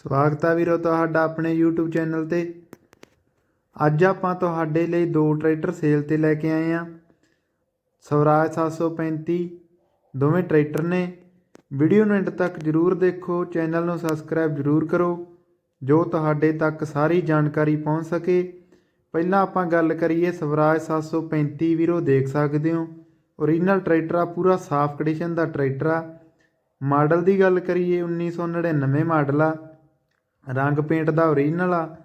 ਸਵਾਗਤ ਹੈ ਵੀਰੋ ਤੁਹਾਡਾ ਆਪਣੇ YouTube ਚੈਨਲ ਤੇ। ਅੱਜ ਆਪਾਂ ਤੁਹਾਡੇ ਲਈ ਦੋ ਟਰੈਕਟਰ ਸੇਲ ਤੇ ਲੈ ਕੇ ਆਏ ਆ ਸਵਰਾਜ 735 ਦੋਵੇਂ ਟਰੈਕਟਰ ਨੇ। ਵੀਡੀਓ ਨੂੰ ਐਂਡ ਤੱਕ ਜਰੂਰ ਦੇਖੋ, ਚੈਨਲ ਨੂੰ ਸਬਸਕ੍ਰਾਈਬ ਜਰੂਰ ਕਰੋ, ਜੋ ਤੁਹਾਡੇ ਤੱਕ ਸਾਰੀ ਜਾਣਕਾਰੀ ਪਹੁੰਚ ਸਕੇ। ਪਹਿਲਾਂ ਆਪਾਂ ਗੱਲ ਕਰੀਏ ਸਵਰਾਜ 735 ਵੀਰੋ, ਦੇਖ ਸਕਦੇ ਹੋ। ਓਰੀਜਨਲ ਟਰੈਕਟਰ ਆ, ਪੂਰਾ ਸਾਫ਼ ਕੰਡੀਸ਼ਨ ਦਾ ਟਰੈਕਟਰ ਆ। ਮਾਡਲ ਦੀ ਗੱਲ ਕਰੀਏ 1999 ਮਾਡਲ ਆ। ਰੰਗ ਪੇਂਟ ਦਾ ਓਰੀਜਨਲ ਆ।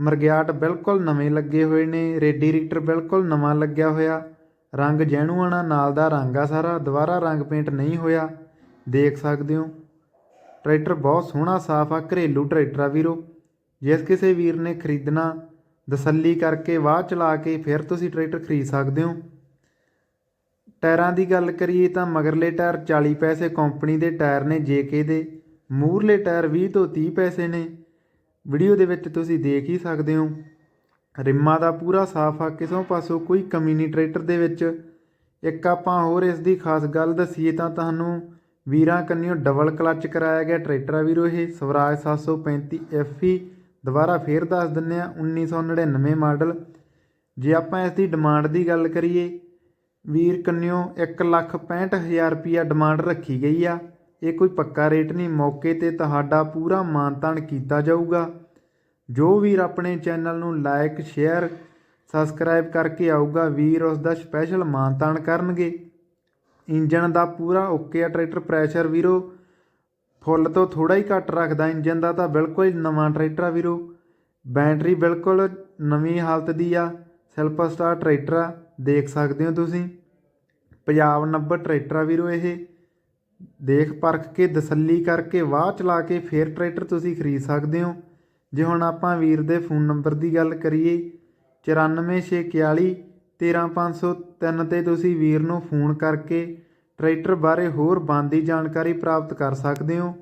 ਮਰਗਿਆਟ ਬਿਲਕੁਲ ਨਵੇਂ ਲੱਗੇ ਹੋਏ ਨੇ ਰੇਡੀਏਟਰ ਬਿਲਕੁਲ ਨਵਾਂ ਲੱਗਿਆ ਹੋਇਆ। ਰੰਗ ਜੈਨੂਅਨ ਆ ਨਾਲ ਦਾ ਰੰਗ ਆ ਸਾਰਾ, ਦੁਬਾਰਾ ਰੰਗ ਪੇਂਟ ਨਹੀਂ ਹੋਇਆ। ਦੇਖ ਸਕਦੇ ਹੋ, ਟਰੈਕਟਰ ਬਹੁਤ ਸੋਹਣਾ, ਸਾਫ਼ ਆ, ਘਰੇਲੂ ਟਰੈਕਟਰ ਆ ਵੀਰੋ। ਜਿਸ ਕਿਸੇ ਵੀਰ ਨੇ ਖਰੀਦਣਾ, ਤਸੱਲੀ ਕਰਕੇ ਵਾਹ ਚਲਾ ਕੇ ਫਿਰ ਤੁਸੀਂ ਟਰੈਕਟਰ ਖਰੀਦ ਸਕਦੇ ਹੋ। ਟਾਇਰਾਂ ਦੀ ਗੱਲ ਕਰੀਏ ਤਾਂ ਮਗਰਲੇ ਟਾਇਰ 40 ਪੈਸੇ ਕੰਪਨੀ ਦੇ ਟਾਇਰ ਨੇ ਜੇਕੇ ਦੇ। ਮੂਰਲੇ ਟਾਇਰ 20 ਤੋਂ 30 ਪੈਸੇ ਨੇ। ਵੀਡੀਓ ਦੇ ਵਿੱਚ ਤੁਸੀਂ ਦੇਖ ਹੀ ਸਕਦੇ ਹੋ। ਰਿੰਮਾਂ ਦਾ ਪੂਰਾ ਸਾਫ਼ ਆ, ਕਿਸੋਂ ਪਾਸੋਂ ਕੋਈ ਕਮੀ ਨਹੀਂ ਟਰੈਕਟਰ ਦੇ ਵਿੱਚ। ਇੱਕ ਆਪਾਂ ਹੋਰ ਇਸ ਦੀ ਖਾਸ ਗੱਲ ਦੱਸੀਏ ਤਾਂ ਤੁਹਾਨੂੰ ਵੀਰਾਂ ਕੰਨਿਓ ਡਬਲ ਕਲੱਚ ਕਰਾਇਆ ਗਿਆ ਟਰੈਕਟਰ ਆ ਵੀਰੋ ਇਹ, ਸਵਰਾਜ 735 FE ਦੁਬਾਰਾ ਫੇਰ ਦੱਸ ਦਿੰਨੇ ਆ 1999 ਮਾਡਲ। ਜੇ ਆਪਾਂ ਇਸ ਦੀ ਡਿਮਾਂਡ ਦੀ ਗੱਲ ਕਰੀਏ, ਵੀਰ ਕੰਨਿਓ 165000 ਰੁਪਿਆ ਡਿਮਾਂਡ ਰੱਖੀ ਗਈ ਆ। ਇਹ ਕੋਈ ਪੱਕਾ ਰੇਟ ਨਹੀਂ। ਮੌਕੇ ਤੇ ਤੁਹਾਡਾ ਪੂਰਾ ਮਾਨਤਾਨ ਕੀਤਾ ਜਾਊਗਾ। ਜੋ ਵੀਰ ਆਪਣੇ ਚੈਨਲ ਨੂੰ ਲਾਈਕ ਸ਼ੇਅਰ, ਸਬਸਕ੍ਰਾਈਬ ਕਰਕੇ ਆਊਗਾ, ਵੀਰ ਉਸ ਦਾ ਸਪੈਸ਼ਲ ਮਾਨਤਾਨ ਕਰਨਗੇ। ਇੰਜਨ ਦਾ ਪੂਰਾ ਓਕੇ ਆ ਟਰੈਕਟਰ ਪ੍ਰੈਸ਼ਰ ਵੀਰੋ। ਫੁੱਲ ਤੋਂ ਥੋੜਾ ਹੀ ਘੱਟ ਰੱਖਦਾ ਇੰਜਨ ਦਾ ਤਾਂ ਬਿਲਕੁਲ ਨਵਾਂ ਟਰੈਕਟਰ ਆ ਵੀਰੋ। ਬੈਟਰੀ ਬਿਲਕੁਲ ਨਵੀਂ ਹਾਲਤ ਦੀ ਆ ਸੈਲਫ ਸਟਾਰ ਟਰੈਕਟਰ ਆ, ਦੇਖ ਸਕਦੇ ਹੋ ਤੁਸੀਂ। ਪੰਜਾਬ ਨੰਬਰ ਟਰੈਕਟਰ ਆ ਵੀਰੋ ਇਹ। ਦੇਖ ਪਰਖ ਕੇ, ਤਸੱਲੀ ਕਰਕੇ, ਵਾਹ ਚਲਾ ਕੇ ਫੇਰ ਟਰੈਕਟਰ ਤੁਸੀਂ ਖਰੀਦ ਸਕਦੇ ਹੋ। ਜੇ ਹੁਣ ਆਪਾਂ ਵੀਰ ਦੇ ਫੋਨ ਨੰਬਰ ਦੀ ਗੱਲ ਕਰੀਏ 94641 13503 ਤੇ ਤੁਸੀਂ ਵੀਰ ਨੂੰ ਫੋਨ ਕਰਕੇ ਟਰੈਕਟਰ ਬਾਰੇ ਹੋਰ ਬੰਦੀ ਜਾਣਕਾਰੀ ਪ੍ਰਾਪਤ ਕਰ ਸਕਦੇ ਹੋ।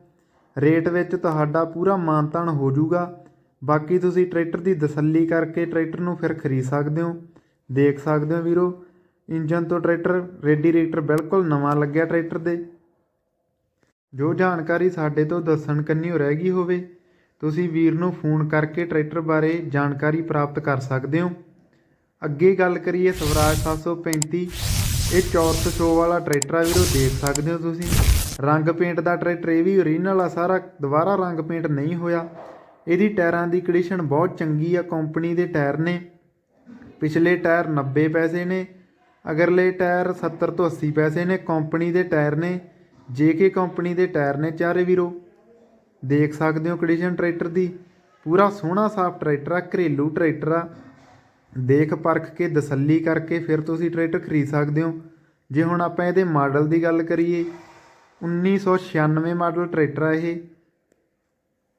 ਰੇਟ ਵਿੱਚ ਤੁਹਾਡਾ ਪੂਰਾ ਮਾਨਤਾਨ ਹੋ ਜਾਊਗਾ। ਬਾਕੀ ਤੁਸੀਂ ਟਰੈਕਟਰ ਦੀ ਤਸੱਲੀ ਕਰਕੇ ਟਰੈਕਟਰ ਨੂੰ ਫਿਰ ਖਰੀਦ ਸਕਦੇ ਹੋ। ਦੇਖ ਸਕਦੇ ਹੋ ਵੀਰੋ ਇੰਜਨ ਤੋਂ ਟਰੈਕਟਰ ਰੇਡੀਏਟਰ ਬਿਲਕੁਲ ਨਵਾਂ ਲੱਗਿਆ ਟਰੈਕਟਰ ਦੇ। ਜੋ ਜਾਣਕਾਰੀ ਸਾਡੇ ਤੋਂ ਦੱਸਣ ਕੰਨੀ ਰਹਿ ਗਈ ਹੋਵੇ, ਤੁਸੀਂ ਵੀਰ ਨੂੰ ਫੋਨ ਕਰਕੇ ਟਰੈਕਟਰ ਬਾਰੇ ਜਾਣਕਾਰੀ ਪ੍ਰਾਪਤ ਕਰ ਸਕਦੇ ਹੋ। ਅੱਗੇ ਗੱਲ ਕਰੀਏ ਸਵਰਾਜ 735 ਇਹ ਚੌਰਸ ਸ਼ੋ ਵਾਲਾ ਟਰੈਕਟਰ ਆ ਵੀਰੋ, ਦੇਖ ਸਕਦੇ ਹੋ ਤੁਸੀਂ। ਰੰਗ ਪੇਂਟ ਦਾ ਟਰੈਕਟਰ, ਇਹ ਵੀ ਓਰੀਜਨਲ ਆ, ਸਾਰਾ ਦੁਬਾਰਾ ਰੰਗ ਪੇਂਟ ਨਹੀਂ ਹੋਇਆ। ਇਹਦੀ ਟਾਇਰਾਂ ਦੀ ਕੰਡੀਸ਼ਨ ਬਹੁਤ ਚੰਗੀ ਆ ਕੰਪਨੀ ਦੇ ਟਾਇਰ ਨੇ। ਪਿਛਲੇ ਟਾਇਰ 90 ਪੈਸੇ ਨੇ, ਅਗਰਲੇ ਟਾਇਰ 70 ਤੋਂ 80 ਪੈਸੇ ਨੇ ਕੰਪਨੀ ਦੇ ਟਾਇਰ ਨੇ। ਜੇਕੇ ਕੰਪਨੀ ਦੇ ਟਾਇਰ ਨੇ ਚਾਰੇ ਵੀਰੋ। ਦੇਖ ਸਕਦੇ ਹੋ ਕੰਡੀਸ਼ਨ ਟਰੈਕਟਰ ਦੀ। ਪੂਰਾ ਸੋਹਣਾ ਸਾਫ਼ ਟਰੈਕਟਰ ਆ, ਘਰੇਲੂ ਟਰੈਕਟਰ ਆ। ਦੇਖ ਪਰਖ ਕੇ, ਤਸੱਲੀ ਕਰਕੇ ਫਿਰ ਤੁਸੀਂ ਟਰੈਕਟਰ ਖਰੀਦ ਸਕਦੇ ਹੋ। ਜੇ ਹੁਣ ਆਪਾਂ ਇਹਦੇ ਮਾਡਲ ਦੀ ਗੱਲ ਕਰੀਏ 1996 ਮਾਡਲ ਟਰੈਕਟਰ ਆ ਇਹ।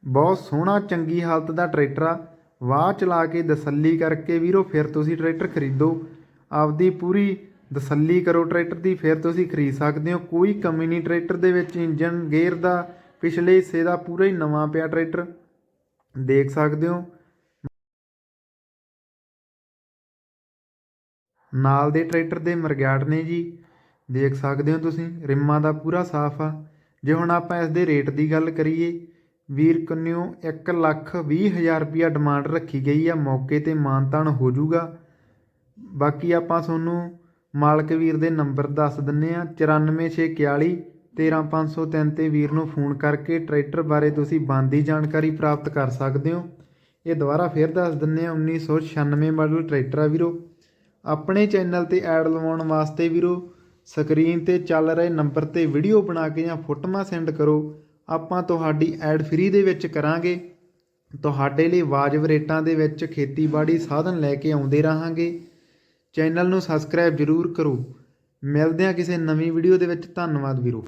ਬਹੁਤ ਸੋਹਣਾ, ਚੰਗੀ ਹਾਲਤ ਦਾ ਟਰੈਕਟਰ ਆ। ਵਾਹ ਚਲਾ ਕੇ ਤਸੱਲੀ ਕਰਕੇ ਵੀਰੋ, ਫਿਰ ਤੁਸੀਂ ਟਰੈਕਟਰ ਖਰੀਦੋ। ਆਪਦੀ ਪੂਰੀ ਤਸੱਲੀ ਕਰੋ ਟਰੈਕਟਰ ਦੀ, ਫਿਰ ਤੁਸੀਂ ਖਰੀਦ ਸਕਦੇ ਹੋ। ਕੋਈ ਕਮੀ ਨਹੀਂ, ਟਰੈਕਟਰ ਦੇ ਵਿੱਚ ਇੰਜਨ, ਗੇਅਰ ਦਾ ਪਿਛਲੇ ਹਿੱਸੇ ਦਾ ਪੂਰਾ ਹੀ ਨਵਾਂ ਪਿਆ ਟਰੈਕਟਰ। ਦੇਖ ਸਕਦੇ ਹੋ। ਨਾਲ ਦੇ ਟਰੈਕਟਰ ਦੇ ਮਰਗਿਆਟ ਨੇ ਜੀ। ਦੇਖ ਸਕਦੇ ਹੋ ਤੁਸੀਂ, ਰਿੰਮਾਂ ਦਾ ਪੂਰਾ ਸਾਫ਼ ਆ। ਜੇ ਹੁਣ ਆਪਾਂ ਇਸ ਦੇ ਰੇਟ ਦੀ ਗੱਲ ਕਰੀਏ, ਵੀਰ ਕੰਨਿਓ 1 ਲੱਖ 20 ਹਜ਼ਾਰ ਰੁਪਿਆ ਡਿਮਾਂਡ ਰੱਖੀ ਗਈ ਆ। ਮੌਕੇ ਤੇ ਮਾਨਤਾਨ ਹੋ ਜਾਊਗਾ। ਬਾਕੀ ਆਪਾਂ ਤੁਹਾਨੂੰ ਮਾਲਕ ਵੀਰ ਦੇ ਨੰਬਰ ਦੱਸ ਦਿੰਨੇ ਆ 94641 13503 ਤੇ ਵੀਰ ਨੂੰ ਫੋਨ ਕਰਕੇ ਟਰੈਕਟਰ ਬਾਰੇ ਤੁਸੀਂ ਬਣਦੀ ਜਾਣਕਾਰੀ ਪ੍ਰਾਪਤ ਕਰ ਸਕਦੇ ਹੋ। ਇਹ ਦੁਬਾਰਾ ਫਿਰ ਦੱਸ ਦਿੰਦੇ ਹਾਂ, ਉੱਨੀ ਸੌ ਛਿਆਨਵੇਂ ਮਾਡਲ ਟਰੈਕਟਰ ਆ ਵੀਰੋ। ਆਪਣੇ ਚੈਨਲ ਤੇ ਐਡ ਲਵਾਉਣ ਵਾਸਤੇ ਵੀਰੋ, ਸਕਰੀਨ ਤੇ ਚੱਲ ਰਹੇ ਨੰਬਰ ਤੇ ਵੀਡੀਓ ਬਣਾ ਕੇ ਜਾਂ ਫੋਟੋਆਂ ਸੈਂਡ ਕਰੋ। ਆਪਾਂ ਤੁਹਾਡੀ ਐਡ ਫ੍ਰੀ ਦੇ ਵਿੱਚ ਕਰਾਂਗੇ। ਤੁਹਾਡੇ ਲਈ ਵਾਜਬ ਰੇਟਾਂ ਦੇ ਵਿੱਚ ਖੇਤੀਬਾੜੀ ਸਾਧਨ ਲੈ ਕੇ ਆਉਂਦੇ ਰਹਾਂਗੇ। ਚੈਨਲ ਨੂੰ ਸਬਸਕ੍ਰਾਈਬ ਜ਼ਰੂਰ ਕਰੋ। ਮਿਲਦੇ ਹਾਂ ਕਿਸੇ ਨਵੀਂ ਵੀਡੀਓ ਦੇ ਵਿੱਚ। ਧੰਨਵਾਦ ਵੀਰੋ।